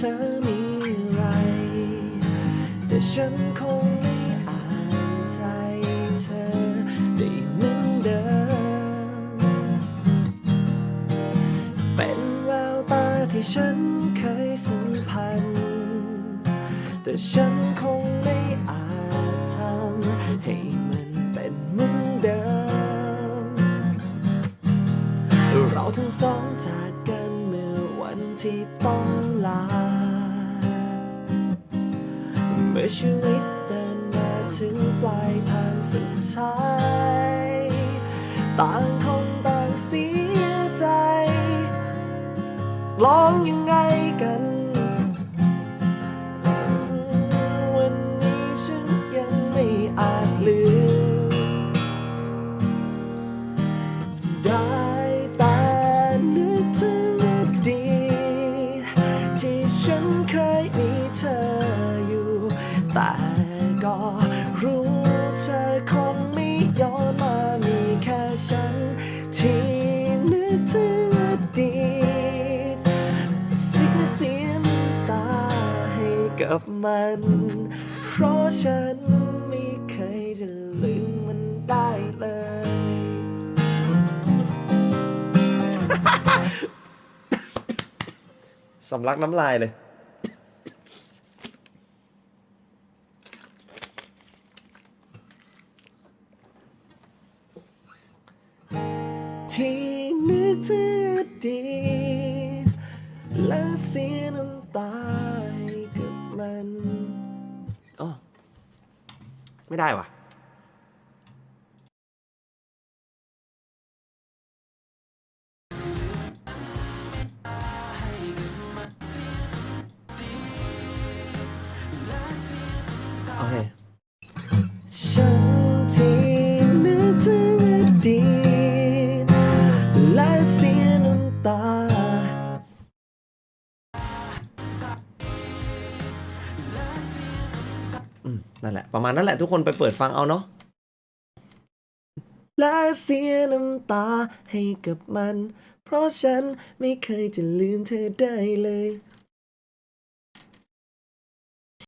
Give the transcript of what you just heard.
ธอมีไร แต่ฉันคงไม่อ่านใจเธอได้เหมือนเดิม เป็นแววตาที่ฉันเคยสัมพันธ์ แต่ฉันคงไม่อาจทำให้มันเป็นเหมือนเดิม เราทั้งสองจากกันเมื่อวันที่ต้องลา มื่อชีวิตเดินมาถึงปลายทางสุดท้าย ต่างคนต่างเสียใจ ลองยังไงกัน วันนี้ฉันยังไม่อาจลืมได้ แต่ก็รู้เธอคงไม่ย้อนมามีแค่ฉัน ที่นึกถึงอดีตเสียเสียน้ำตาให้กับมัน เพราะฉันไม่เคยจะลืมมันได้เลยสำลักน้ำลายเลย ที่นึกถึงอดีตและเสียน้ำตาให้กับมันอ๋อไม่ได้ว่ะโอเคฉัน นั่นแหละ ประมาณนั้นแหละทุกคนไปเปิดฟังเอาเนาะและเสียน้ำตาให้กับมัน เพราะฉันไม่เคยจะลืมเธอได้เลย